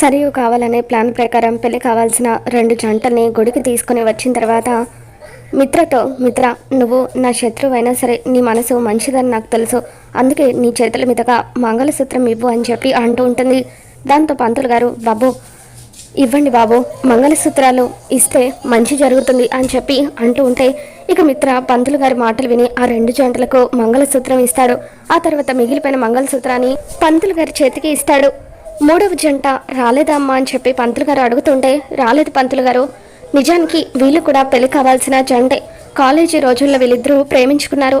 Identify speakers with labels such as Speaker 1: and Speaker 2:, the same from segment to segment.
Speaker 1: సరియు కావాలనే ప్లాన్ ప్రకారం పెళ్ళి కావాల్సిన రెండు జంటల్ని గుడికి తీసుకుని వచ్చిన తర్వాత మిత్రతో మిత్ర నువ్వు నా శత్రువైనా సరే నీ మనసు మంచిదని నాకు తెలుసు. అందుకే నీ చేతుల మీదుగా మంగళసూత్రం ఇవ్వు అని చెప్పి అంటూ ఉంటుంది. దాంతో పంతులు గారు బాబు ఇవ్వండి బాబు మంగళసూత్రాలు ఇస్తే మంచి జరుగుతుంది అని చెప్పి అంటూ ఉంటే ఇక మిత్ర పంతులు గారి మాటలు విని ఆ రెండు జంటలకు మంగళసూత్రం ఇస్తాడు. ఆ తర్వాత మిగిలిపోయిన మంగళసూత్రాన్ని పంతులు గారి చేతికి ఇస్తాడు. మూడవ జంట రాలేదమ్మా అని చెప్పి పంతులు గారు అడుగుతుంటే రాలేదు పంతులు గారు. నిజానికి వీళ్ళు కూడా పెళ్ళి కావాల్సిన జంటే. కాలేజీ రోజుల్లో వీళ్ళిద్దరూ ప్రేమించుకున్నారు.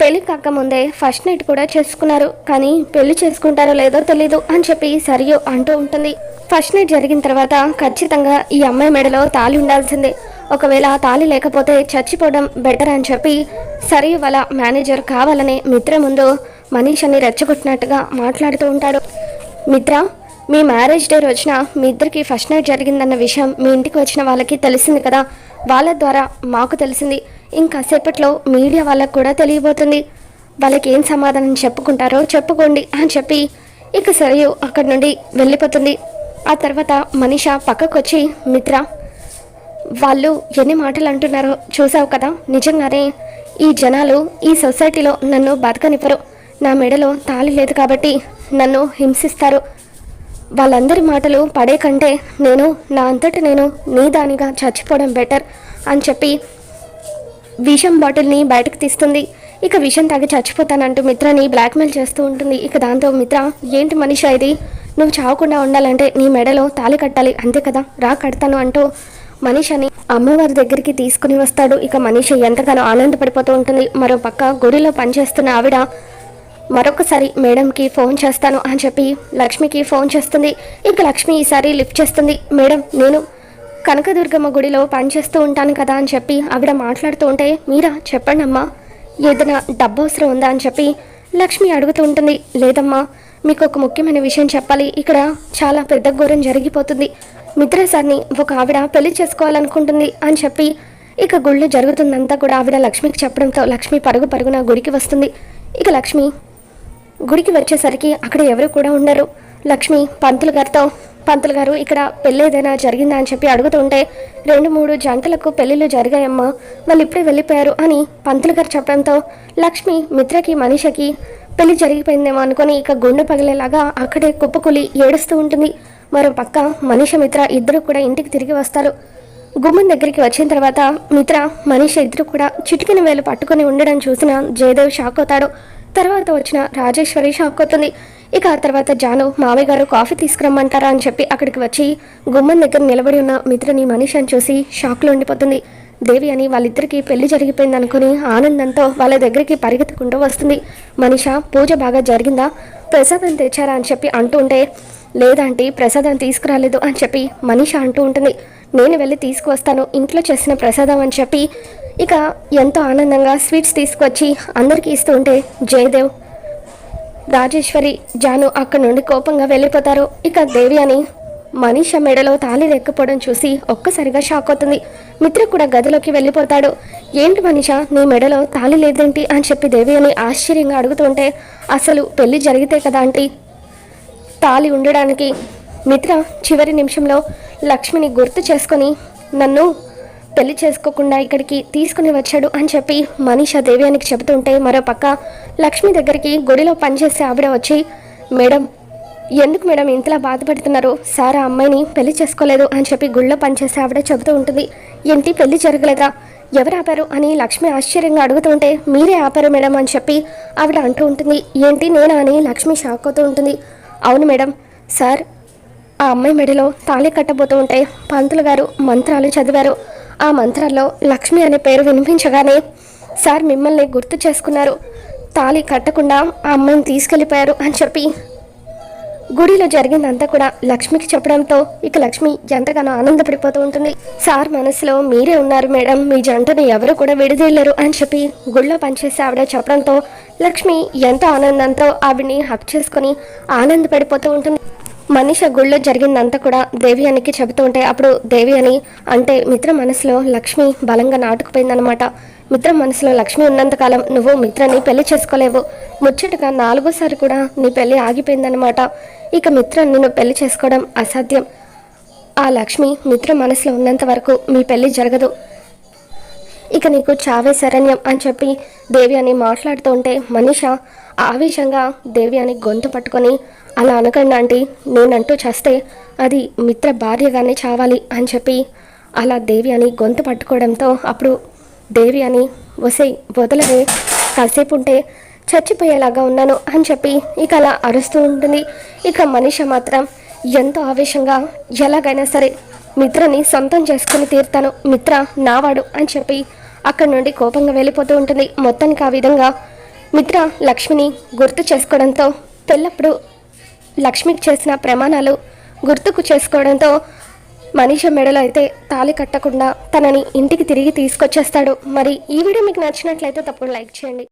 Speaker 1: పెళ్ళి కాకముందే ఫస్ట్ నైట్ కూడా చేసుకున్నారు. కానీ పెళ్ళి చేసుకుంటారో లేదో తెలీదు అని చెప్పి సరియు అంటూ ఉంటుంది. ఫస్ట్ నైట్ జరిగిన తర్వాత ఖచ్చితంగా ఈ అమ్మాయి మెడలో తాళి ఉండాల్సిందే. ఒకవేళ తాళి లేకపోతే చచ్చిపోవడం బెటర్ అని చెప్పి సరియు వాళ్ళ మేనేజర్ కావాలనే మిత్ర ముందు మనీషని రెచ్చగొట్టినట్టుగా మాట్లాడుతూ ఉంటాడు. మిత్ర మీ మ్యారేజ్ డే రోజున మీ ఇద్దరికి ఫస్ట్ నైట్ జరిగిందన్న విషయం మీ ఇంటికి వచ్చిన వాళ్ళకి తెలిసింది కదా? వాళ్ళ ద్వారా మాకు తెలిసింది. ఇంకాసేపట్లో మీడియా వాళ్ళకు కూడా తెలియబోతుంది. వాళ్ళకి ఏం సమాధానం చెప్పుకుంటారో చెప్పుకోండి అని చెప్పి ఇక సరియు అక్కడి నుండి వెళ్ళిపోతుంది. ఆ తర్వాత మనిష పక్కకు వచ్చి మిత్ర వాళ్ళు ఎన్ని మాటలు అంటున్నారో చూసావు కదా? నిజంగానే ఈ జనాలు ఈ సొసైటీలో నన్ను బతకనివ్వరు. నా మెడలో తాళి లేదు కాబట్టి నన్ను హింసిస్తారు. వాళ్ళందరి మాటలు పడే కంటే నేను నా అంతటి నేను నీ దానిగా చచ్చిపోవడం బెటర్ అని చెప్పి విషం బాటిల్ని బయటకు తీస్తుంది. ఇక విషం తాగి చచ్చిపోతానంటూ మిత్రని బ్లాక్మెయిల్ చేస్తూ ఉంటుంది. ఇక దాంతో మిత్ర ఏంటి మనిషి ఇది? నువ్వు చావకుండా ఉండాలంటే నీ మెడలో తాళి కట్టాలి. అంతే కదా? రా కడతాను అంటూ మనిషిని అమ్మవారి దగ్గరికి తీసుకుని వస్తాడు. ఇక మనిషి ఎంతగానో ఆనందపడిపోతూ ఉంటుంది. మరో పక్క గుడిలో పనిచేస్తున్న ఆవిడ మరొకసారి మేడంకి ఫోన్ చేస్తాను అని చెప్పి లక్ష్మికి ఫోన్ చేస్తుంది. ఇక లక్ష్మి ఈసారి లిఫ్ట్ చేస్తుంది. మేడం నేను కనకదుర్గమ్మ గుడిలో పనిచేస్తూ ఉంటాను కదా అని చెప్పి ఆవిడ మాట్లాడుతూ ఉంటే మీరా చెప్పండి అమ్మా ఏదైనా డబ్బు అవసరం ఉందా అని చెప్పి లక్ష్మి అడుగుతూ ఉంటుంది. లేదమ్మా మీకు ఒక ముఖ్యమైన విషయం చెప్పాలి. ఇక్కడ చాలా పెద్ద ఘోరం జరిగిపోతుంది. మిత్ర సార్ని ఒక ఆవిడ పెళ్ళి చేసుకోవాలనుకుంటుంది అని చెప్పి ఇక గుళ్ళు జరుగుతుందంతా కూడా ఆవిడ లక్ష్మికి చెప్పడంతో లక్ష్మి పరుగు పరుగున గుడికి వస్తుంది. ఇక లక్ష్మి గుడికి వచ్చేసరికి అక్కడ ఎవరు కూడా ఉండరు. లక్ష్మి పంతులు గారితో పంతులు గారు ఇక్కడ పెళ్ళి ఏదైనా జరిగిందా అని చెప్పి అడుగుతుంటే రెండు మూడు జంటలకు పెళ్ళిళ్ళు జరిగాయమ్మా వాళ్ళు ఇప్పుడే వెళ్ళిపోయారు అని పంతులు గారు చెప్పడంతో లక్ష్మి మిత్రకి మనిషికి పెళ్ళి జరిగిపోయిందేమో అనుకొని ఇక గుండె పగిలేలాగా అక్కడే కుప్పకులి ఏడుస్తూ ఉంటుంది. మరో పక్క మనిష మిత్ర ఇద్దరు కూడా ఇంటికి తిరిగి వస్తారు. గుమ్మం దగ్గరికి వచ్చిన తర్వాత మిత్ర మనిషి ఇద్దరు కూడా చిటికిన వేలు పట్టుకొని ఉండడం చూసిన జయదేవ్ షాక్ అవుతాడు. తర్వాత వచ్చిన రాజేశ్వరి షాక్ అవుతుంది. ఇక ఆ తర్వాత జాను మామయ్య గారు కాఫీ తీసుకురమ్మంటారా అని చెప్పి అక్కడికి వచ్చి గుమ్మం దగ్గర నిలబడి ఉన్న మిత్రుని మనిషి అని చూసి షాక్లో ఉండిపోతుంది. దేవి అని వాళ్ళిద్దరికి పెళ్ళి జరిగిపోయింది అనుకుని ఆనందంతో వాళ్ళ దగ్గరికి పరిగెత్తుకుంటూ వస్తుంది. మనిష పూజ బాగా జరిగిందా? ప్రసాదం తెచ్చారా అని చెప్పి అంటూ ఉంటే లేదంటే ప్రసాదం తీసుకురాలేదు అని చెప్పి మనిష అంటూ ఉంటుంది. నేను వెళ్ళి తీసుకువస్తాను ఇంట్లో చేసిన ప్రసాదం అని చెప్పి ఇక ఎంతో ఆనందంగా స్వీట్స్ తీసుకొచ్చి అందరికీ ఇస్తూ ఉంటే జయదేవ్ రాజేశ్వరి జాను అక్కడి నుండి కోపంగా వెళ్ళిపోతారు. ఇక దేవి అని మనీష మెడలో తాళి రెక్కపోవడం చూసి ఒక్కసారిగా షాక్ అవుతుంది. మిత్ర కూడా గదిలోకి వెళ్ళిపోతాడు. ఏంటి మనీష నీ మెడలో తాళి లేదేంటి? అని చెప్పి దేవి అని ఆశ్చర్యంగా అడుగుతుంటే అసలు పెళ్ళి జరిగితే కదా ఆంటీ? తాళి ఉండడానికి. మిత్ర చివరి నిమిషంలో లక్ష్మిని గుర్తు చేసుకొని నన్ను పెళ్ళి చేసుకోకుండా ఇక్కడికి తీసుకుని వచ్చాడు అని చెప్పి మనీషా అని చెబుతుంటే మరో పక్క లక్ష్మి దగ్గరికి గుడిలో పనిచేసే ఆవిడ వచ్చి మేడం ఎందుకు మేడం ఇంతలా బాధపడుతున్నారు? సార్ ఆ అమ్మాయిని పెళ్ళి చేసుకోలేదు అని చెప్పి గుళ్ళో పనిచేసే ఆవిడ చెబుతూ ఉంటుంది. ఏంటి పెళ్ళి జరగలేదా? ఎవరు ఆపారు? అని లక్ష్మి ఆశ్చర్యంగా అడుగుతుంటే మీరే ఆపారు మేడం అని చెప్పి ఆవిడ అంటూ ఉంటుంది. ఏంటి నేనా? అని లక్ష్మి షాక్ అవుతూ ఉంటుంది. అవును మేడం. సార్ ఆ అమ్మాయి మెడలో తాళి కట్టబోతూ ఉంటే పంతులు గారు మంత్రాలు చదివారు. ఆ మంత్రాల్లో లక్ష్మి అనే పేరు వినిపించగానే సార్ మిమ్మల్ని గుర్తు చేసుకున్నారు. తాళి కట్టకుండా ఆ అమ్మాయిని తీసుకెళ్ళిపోయారు అని చెప్పి. గుడిలో జరిగిందంతా కూడా లక్ష్మికి చెప్పడంతో ఇక లక్ష్మి ఎంతగానో ఆనందపడిపోతూ ఉంటుంది. సార్ మనసులో మీరే ఉన్నారు మేడం మీ జంటను ఎవరు కూడా విడదీయలేరు అని చెప్పి గుడిలో పనిచేసే ఆవిడ చెప్పడంతో లక్ష్మి ఎంతో ఆనందంతో ఆవిడ్ని హక్ చేసుకొని ఆనందపడిపోతూ ఉంటుంది. మనిష గుళ్ళో జరిగిందంతా కూడా దేవి అనికి చెబుతూ ఉంటే అప్పుడు దేవి అని అంటే మిత్ర మనసులో లక్ష్మి బలంగా నాటుకుపోయిందనమాట మిత్ర మనసులో లక్ష్మి ఉన్నంతకాలం నువ్వు మిత్రని పెళ్ళి చేసుకోలేవు. ముచ్చటగా నాలుగోసారి కూడా నీ పెళ్ళి ఆగిపోయిందనమాట ఇక మిత్ర నిన్ను పెళ్ళి చేసుకోవడం అసాధ్యం. ఆ లక్ష్మి మిత్ర మనసులో ఉన్నంత వరకు మీ పెళ్ళి జరగదు. ఇక నీకు చావే శరణ్యం అని చెప్పి దేవి అని మాట్లాడుతూ ఉంటే మనిష ఆవేశంగా దేవి అని గొంతు పట్టుకొని అలా అనకండి ఆంటీ నేనంటూ చేస్తే అది మిత్ర భార్యగానే చావాలి అని చెప్పి అలా దేవి అని గొంతు పట్టుకోవడంతో అప్పుడు దేవి అని వసై వదలవే కాసేపు ఉంటే చచ్చిపోయేలాగా ఉన్నాను అని చెప్పి ఇక అలా అరుస్తూ ఉంటుంది. ఇక మనిష మాత్రం ఎంతో ఆవేశంగా ఎలాగైనా సరే మిత్రని సొంతం చేసుకుని తీరుతాను మిత్ర నావాడు అని చెప్పి అక్కడి నుండి కోపంగా వెళ్ళిపోతూ ఉంటుంది. మొత్తానికి ఆ విధంగా మిత్ర లక్ష్మిని గుర్తు చేసుకోవడంతో పెళ్ళప్పుడు లక్ష్మికి చేసిన ప్రమాణాలు గుర్తుకు చేసుకోవడంతో మనిషి మెడలో అయితే తాళి కట్టకుండా తనని ఇంటికి తిరిగి తీసుకొచ్చేస్తాడు. మరి ఈ వీడియో మీకు నచ్చినట్లయితే తప్పకుండా లైక్ చేయండి.